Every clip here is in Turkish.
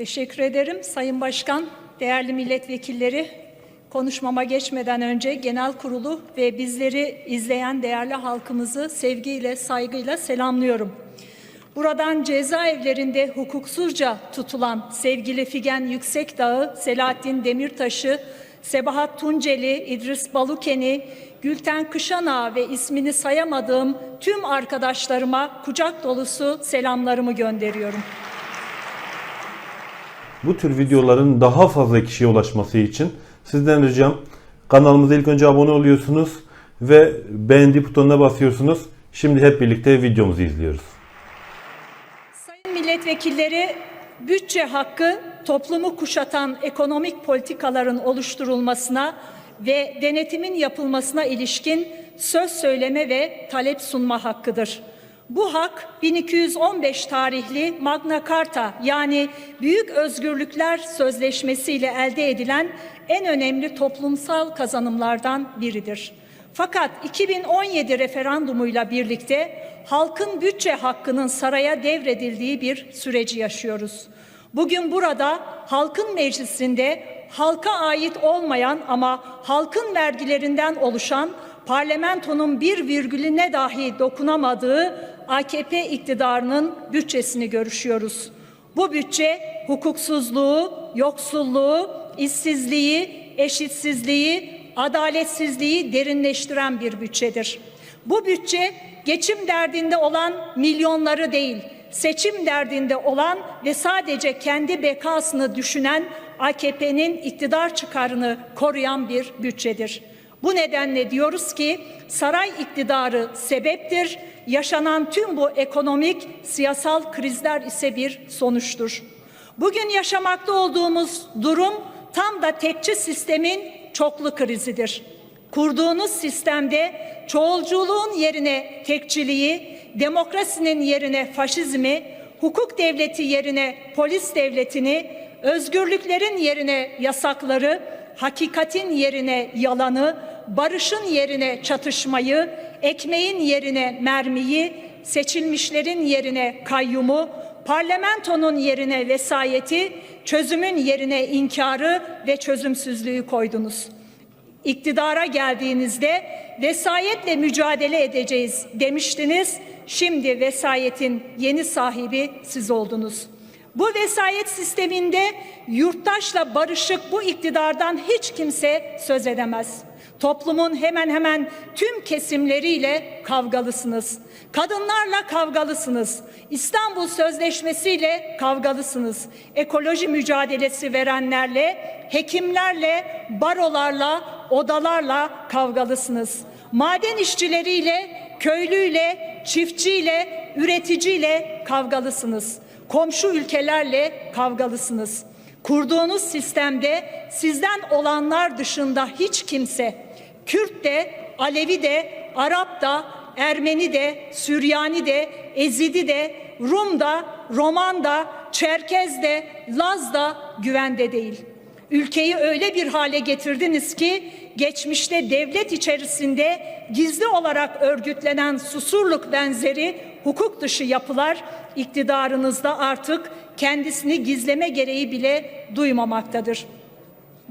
Teşekkür ederim Sayın Başkan, değerli milletvekilleri. Konuşmama geçmeden önce genel kurulu ve bizleri izleyen değerli halkımızı sevgiyle, saygıyla selamlıyorum. Buradan cezaevlerinde hukuksuzca tutulan sevgili Figen Yüksekdağ'ı, Selahattin Demirtaş'ı, Sebahat Tunceli, İdris Baluken'i, Gülten Kışana ve ismini sayamadığım tüm arkadaşlarıma kucak dolusu selamlarımı gönderiyorum. Bu tür videoların daha fazla kişiye ulaşması için sizden ricam kanalımıza ilk önce abone oluyorsunuz ve beğendi butonuna basıyorsunuz. Şimdi hep birlikte videomuzu izliyoruz. Sayın milletvekilleri, bütçe hakkı toplumu kuşatan ekonomik politikaların oluşturulmasına ve denetimin yapılmasına ilişkin söz söyleme ve talep sunma hakkıdır. Bu hak 1215 tarihli Magna Carta yani Büyük Özgürlükler Sözleşmesi ile elde edilen en önemli toplumsal kazanımlardan biridir. Fakat 2017 referandumuyla birlikte halkın bütçe hakkının saraya devredildiği bir süreci yaşıyoruz. Bugün burada halkın meclisinde halka ait olmayan ama halkın vergilerinden oluşan parlamentonun bir virgülüne dahi dokunamadığı AKP iktidarının bütçesini görüşüyoruz. Bu bütçe hukuksuzluğu, yoksulluğu, işsizliği, eşitsizliği, adaletsizliği derinleştiren bir bütçedir. Bu bütçe geçim derdinde olan milyonları değil, seçim derdinde olan ve sadece kendi bekasını düşünen AKP'nin iktidar çıkarını koruyan bir bütçedir. Bu nedenle diyoruz ki saray iktidarı sebeptir, yaşanan tüm bu ekonomik, siyasal krizler ise bir sonuçtur. Bugün yaşamakta olduğumuz durum tam da tekçi sistemin çoklu krizidir. Kurduğunuz sistemde çoğulculuğun yerine tekçiliği, demokrasinin yerine faşizmi, hukuk devleti yerine polis devletini, özgürlüklerin yerine yasakları, hakikatin yerine yalanı, barışın yerine çatışmayı, ekmeğin yerine mermiyi, seçilmişlerin yerine kayyumu, parlamentonun yerine vesayeti, çözümün yerine inkarı ve çözümsüzlüğü koydunuz. İktidara geldiğinizde vesayetle mücadele edeceğiz demiştiniz. Şimdi vesayetin yeni sahibi siz oldunuz. Bu vesayet sisteminde yurttaşla barışık bu iktidardan hiç kimse söz edemez. Toplumun hemen hemen tüm kesimleriyle kavgalısınız. Kadınlarla kavgalısınız. İstanbul Sözleşmesi ile kavgalısınız. Ekoloji mücadelesi verenlerle, hekimlerle, barolarla, odalarla kavgalısınız. Maden işçileriyle, köylüyle, çiftçiyle, üreticiyle kavgalısınız. Komşu ülkelerle kavgalısınız. Kurduğunuz sistemde sizden olanlar dışında hiç kimse Kürt de, Alevi de, Arap da, Ermeni de, Süryani de, Ezidi de, Rum da, Roman da, Çerkez de, Laz da güvende değil. Ülkeyi öyle bir hale getirdiniz ki geçmişte devlet içerisinde gizli olarak örgütlenen susurluk benzeri hukuk dışı yapılar iktidarınızda artık kendisini gizleme gereği bile duymamaktadır.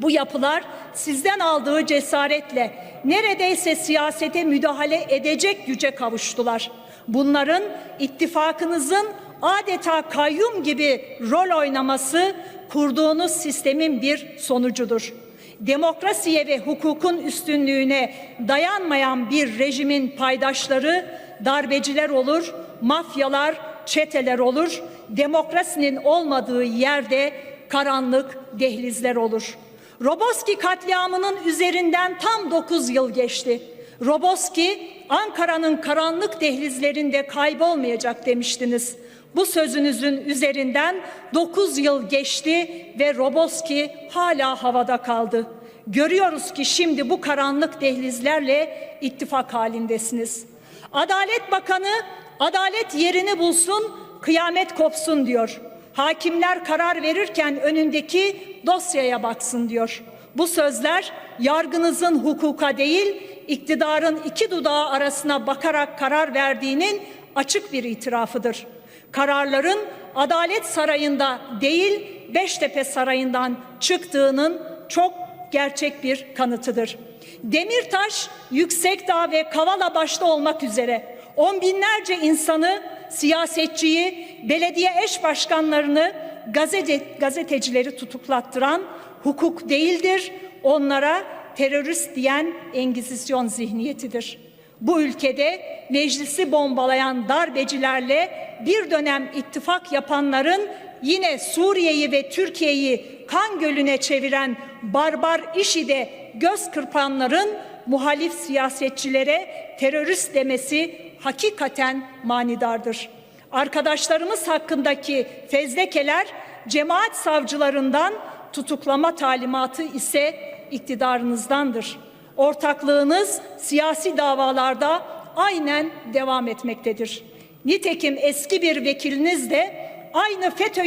Bu yapılar sizden aldığı cesaretle neredeyse siyasete müdahale edecek güce kavuştular. Bunların ittifakınızın adeta kayyum gibi rol oynaması kurduğunuz sistemin bir sonucudur. Demokrasiye ve hukukun üstünlüğüne dayanmayan bir rejimin paydaşları darbeciler olur, mafyalar, çeteler olur. Demokrasinin olmadığı yerde karanlık dehlizler olur. Roboski katliamının üzerinden tam 9 yıl geçti. Roboski Ankara'nın karanlık dehlizlerinde kaybolmayacak demiştiniz. Bu sözünüzün üzerinden 9 yıl geçti ve Roboski hala havada kaldı. Görüyoruz ki şimdi bu karanlık dehlizlerle ittifak halindesiniz. Adalet Bakanı adalet yerini bulsun, kıyamet kopsun diyor. Hakimler karar verirken önündeki dosyaya baksın diyor. Bu sözler yargınızın hukuka değil, iktidarın iki dudağı arasına bakarak karar verdiğinin açık bir itirafıdır. Kararların Adalet Sarayı'nda değil, Beştepe Sarayı'ndan çıktığının çok gerçek bir kanıtıdır. Demirtaş, Yüksekdağ ve Kavala başta olmak üzere on binlerce insanı, siyasetçiyi, belediye eş başkanlarını, gazete, gazetecileri tutuklattıran hukuk değildir. Onlara terörist diyen Engizisyon zihniyetidir. Bu ülkede meclisi bombalayan darbecilerle bir dönem ittifak yapanların yine Suriye'yi ve Türkiye'yi kan gölüne çeviren barbar işide göz kırpanların muhalif siyasetçilere terörist demesi hakikaten manidardır. Arkadaşlarımız hakkındaki fezlekeler cemaat savcılarından tutuklama talimatı ise iktidarınızdandır. Ortaklığınız siyasi davalarda aynen devam etmektedir. Nitekim eski bir vekiliniz de aynı FETÖ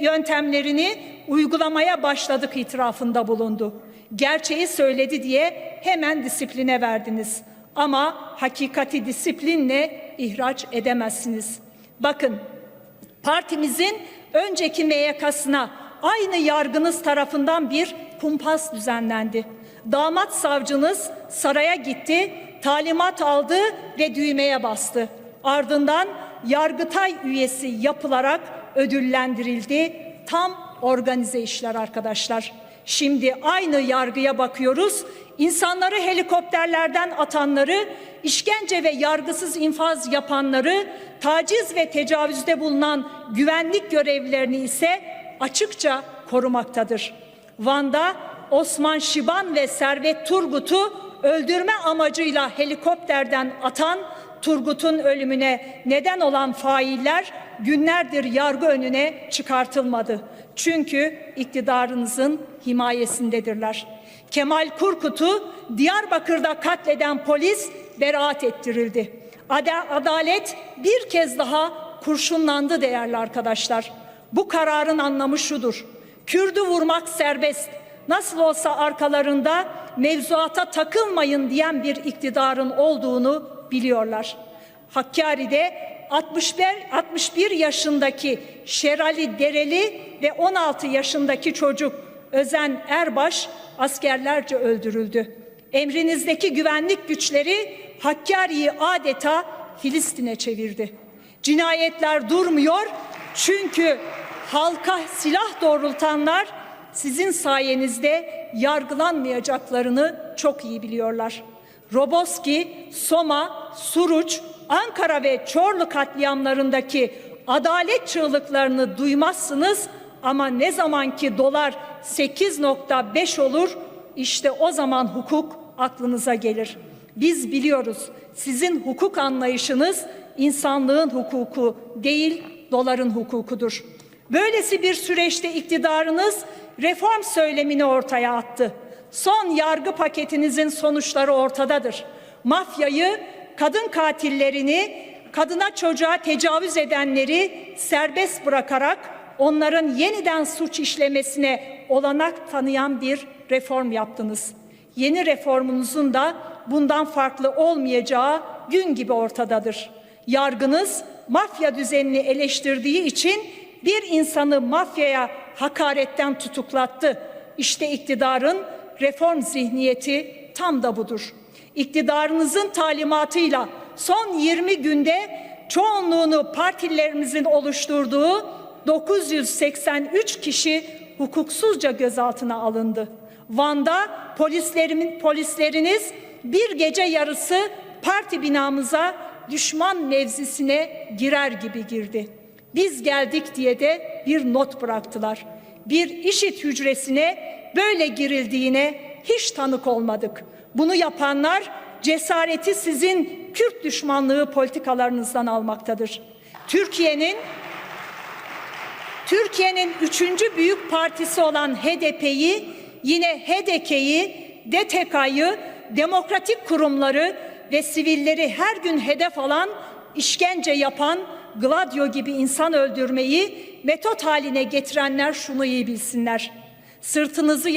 yöntemlerini uygulamaya başladık itirafında bulundu. Gerçeği söyledi diye hemen disipline verdiniz. Ama hakikati disiplinle ihraç edemezsiniz. Bakın partimizin önceki MYK'sına aynı yargınız tarafından bir kumpas düzenlendi. Damat savcınız saraya gitti, talimat aldı ve düğmeye bastı. Ardından Yargıtay üyesi yapılarak ödüllendirildi. Tam organize işler arkadaşlar. Şimdi aynı yargıya bakıyoruz. İnsanları helikopterlerden atanları, işkence ve yargısız infaz yapanları, taciz ve tecavüzde bulunan güvenlik görevlilerini ise açıkça korumaktadır. Van'da Osman Şiban ve Servet Turgut'u öldürme amacıyla helikopterden atan Turgut'un ölümüne neden olan failler günlerdir yargı önüne çıkartılmadı. Çünkü iktidarınızın himayesindedirler. Kemal Kurkut'u Diyarbakır'da katleden polis beraat ettirildi. Ada- Adalet bir kez daha kurşunlandı değerli arkadaşlar. Bu kararın anlamı şudur. Kürdü vurmak serbest. Nasıl olsa arkalarında mevzuata takılmayın diyen bir iktidarın olduğunu biliyorlar. Hakkari'de 61, 61 yaşındaki Şerali Dereli ve 16 yaşındaki çocuk Özen Erbaş askerlerce öldürüldü. Emrinizdeki güvenlik güçleri Hakkari'yi adeta Filistin'e çevirdi. Cinayetler durmuyor çünkü halka silah doğrultanlar sizin sayenizde yargılanmayacaklarını çok iyi biliyorlar. Roboski, Soma, Suruç, Ankara ve Çorlu katliamlarındaki adalet çığlıklarını duymazsınız ama ne zaman ki dolar 8.5 olur işte o zaman hukuk aklınıza gelir. Biz biliyoruz sizin hukuk anlayışınız insanlığın hukuku değil doların hukukudur. Böylesi bir süreçte iktidarınız reform söylemini ortaya attı. Son yargı paketinizin sonuçları ortadadır. Mafyayı, kadın katillerini, kadına çocuğa tecavüz edenleri serbest bırakarak onların yeniden suç işlemesine olanak tanıyan bir reform yaptınız. Yeni reformunuzun da bundan farklı olmayacağı gün gibi ortadadır. Yargınız mafya düzenini eleştirdiği için bir insanı mafyaya hakaretten tutuklattı. İşte iktidarın reform zihniyeti tam da budur. İktidarınızın talimatıyla son 20 günde çoğunluğunu partilerimizin oluşturduğu 983 kişi hukuksuzca gözaltına alındı. Van'da polislerimin polisleriniz bir gece yarısı parti binamıza düşman mevzisine girer gibi girdi. Biz geldik diye de bir not bıraktılar. Bir işit hücresine böyle girildiğine hiç tanık olmadık. Bunu yapanlar cesareti sizin Kürt düşmanlığı politikalarınızdan almaktadır. Türkiye'nin Türkiye'nin üçüncü büyük partisi olan HDP'yi, yine HDK'yi, DTK'yı, demokratik kurumları ve sivilleri her gün hedef alan, işkence yapan, Gladio gibi insan öldürmeyi metot haline getirenler şunu iyi bilsinler. Sırtınızı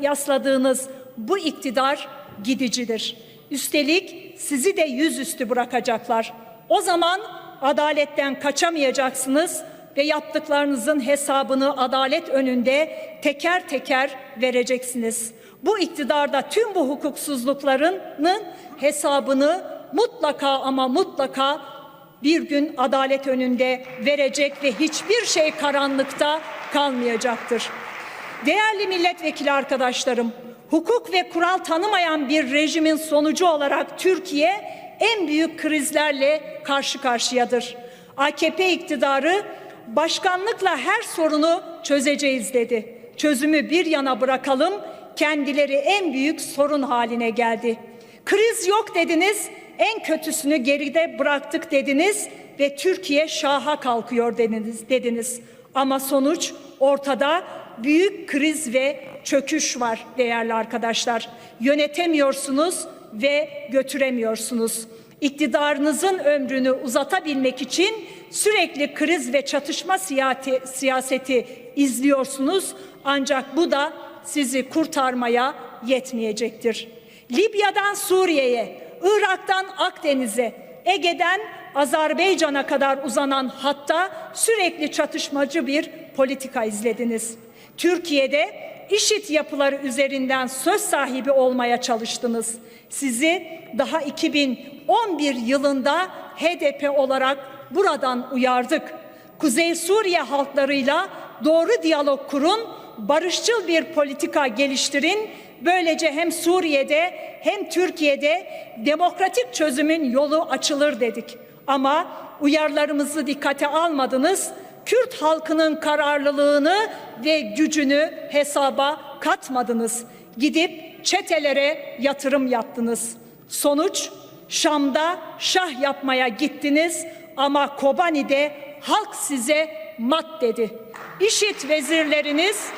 yasladığınız bu iktidar gidicidir. Üstelik sizi de yüzüstü bırakacaklar. O zaman adaletten kaçamayacaksınız, ve yaptıklarınızın hesabını adalet önünde teker teker vereceksiniz. Bu iktidarda tüm bu hukuksuzlukların hesabını mutlaka ama mutlaka bir gün adalet önünde verecek ve hiçbir şey karanlıkta kalmayacaktır. Değerli milletvekili arkadaşlarım, hukuk ve kural tanımayan bir rejimin sonucu olarak Türkiye en büyük krizlerle karşı karşıyadır. AKP iktidarı başkanlıkla her sorunu çözeceğiz dedi. Çözümü bir yana bırakalım, kendileri en büyük sorun haline geldi. Kriz yok dediniz, en kötüsünü geride bıraktık dediniz ve Türkiye şaha kalkıyor dediniz. dediniz. Ama sonuç ortada büyük kriz ve çöküş var değerli arkadaşlar. Yönetemiyorsunuz ve götüremiyorsunuz. İktidarınızın ömrünü uzatabilmek için sürekli kriz ve çatışma siyaseti, siyaseti izliyorsunuz. Ancak bu da sizi kurtarmaya yetmeyecektir. Libya'dan Suriye'ye, Irak'tan Akdeniz'e, Ege'den Azerbaycan'a kadar uzanan hatta sürekli çatışmacı bir politika izlediniz. Türkiye'de işit yapıları üzerinden söz sahibi olmaya çalıştınız. Sizi daha 2011 yılında HDP olarak buradan uyardık. Kuzey Suriye halklarıyla doğru diyalog kurun, barışçıl bir politika geliştirin. Böylece hem Suriye'de hem Türkiye'de demokratik çözümün yolu açılır dedik. Ama uyarılarımızı dikkate almadınız. Kürt halkının kararlılığını ve gücünü hesaba katmadınız. Gidip çetelere yatırım yaptınız. Sonuç Şam'da şah yapmaya gittiniz ama Kobani'de halk size mat dedi. İşit vezirleriniz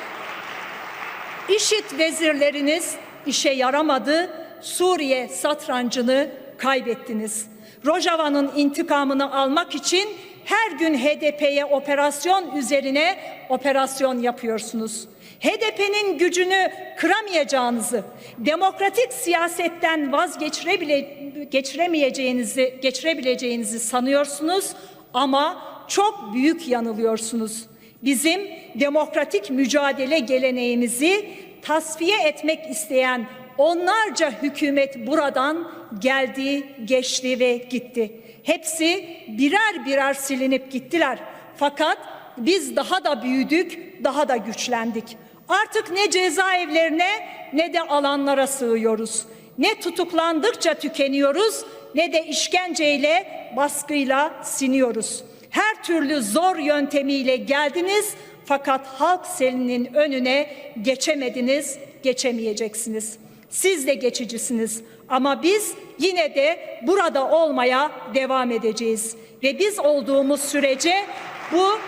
İşit vezirleriniz işe yaramadı. Suriye satrancını kaybettiniz. Rojava'nın intikamını almak için her gün HDP'ye operasyon üzerine operasyon yapıyorsunuz. HDP'nin gücünü kıramayacağınızı, demokratik siyasetten vazgeçiremeyeceğinizi geçirebileceğinizi sanıyorsunuz ama çok büyük yanılıyorsunuz. Bizim demokratik mücadele geleneğimizi tasfiye etmek isteyen onlarca hükümet buradan geldi, geçti ve gitti. Hepsi birer birer silinip gittiler. Fakat biz daha da büyüdük, daha da güçlendik. Artık ne cezaevlerine ne de alanlara sığıyoruz. Ne tutuklandıkça tükeniyoruz ne de işkenceyle, baskıyla siniyoruz. Her türlü zor yöntemiyle geldiniz fakat halk selinin önüne geçemediniz, geçemeyeceksiniz. Siz de geçicisiniz ama biz yine de burada olmaya devam edeceğiz. Ve biz olduğumuz sürece bu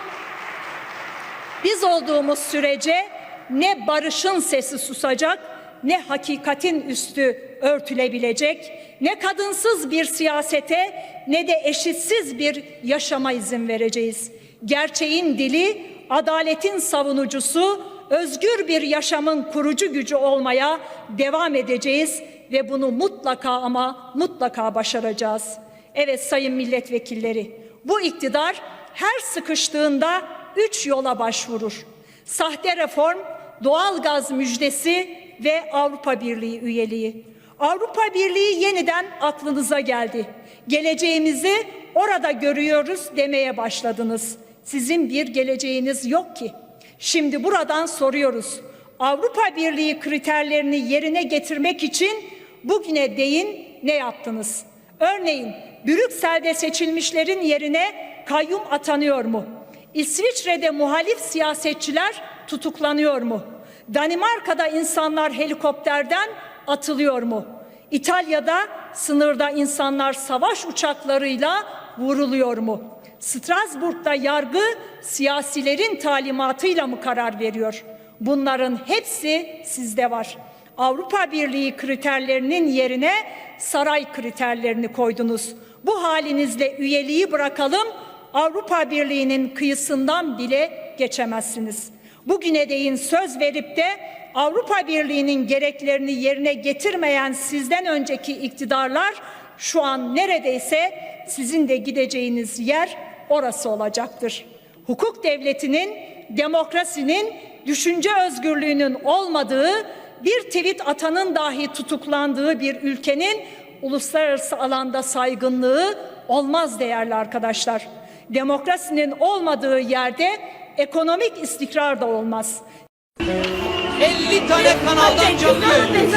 biz olduğumuz sürece ne barışın sesi susacak ne hakikatin üstü örtülebilecek, ne kadınsız bir siyasete ne de eşitsiz bir yaşama izin vereceğiz. Gerçeğin dili, adaletin savunucusu, özgür bir yaşamın kurucu gücü olmaya devam edeceğiz ve bunu mutlaka ama mutlaka başaracağız. Evet sayın milletvekilleri, bu iktidar her sıkıştığında üç yola başvurur. Sahte reform, doğal gaz müjdesi ve Avrupa Birliği üyeliği. Avrupa Birliği yeniden aklınıza geldi. Geleceğimizi orada görüyoruz demeye başladınız. Sizin bir geleceğiniz yok ki. Şimdi buradan soruyoruz. Avrupa Birliği kriterlerini yerine getirmek için bugüne değin ne yaptınız? Örneğin Brüksel'de seçilmişlerin yerine kayyum atanıyor mu? İsviçre'de muhalif siyasetçiler tutuklanıyor mu? Danimarka'da insanlar helikopterden atılıyor mu? İtalya'da sınırda insanlar savaş uçaklarıyla vuruluyor mu? Strasbourg'da yargı siyasilerin talimatıyla mı karar veriyor? Bunların hepsi sizde var. Avrupa Birliği kriterlerinin yerine saray kriterlerini koydunuz. Bu halinizle üyeliği bırakalım, Avrupa Birliği'nin kıyısından bile geçemezsiniz. Bugüne değin söz verip de Avrupa Birliği'nin gereklerini yerine getirmeyen sizden önceki iktidarlar şu an neredeyse sizin de gideceğiniz yer orası olacaktır. hukuk devletinin, demokrasinin, düşünce özgürlüğünün olmadığı, bir tweet atanın dahi tutuklandığı bir ülkenin uluslararası alanda saygınlığı olmaz değerli arkadaşlar. Demokrasinin olmadığı yerde ekonomik istikrar da olmaz. 50 tane kanaldan canlı yayınlıyoruz.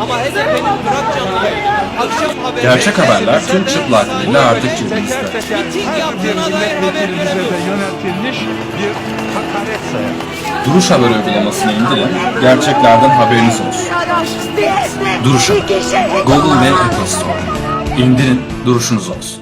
Ama HDP'nin bırak canlı yayını. Akşam haberi. Gerçek haberler tüm çıplaklığıyla artık cebimizde. Miting yaptığına dair haber veremiyoruz. Duruş Haber uygulamasını indirin, gerçeklerden haberiniz olsun. Duruş Haber, Google ve Apple Store. İndirin, duruşunuz olsun.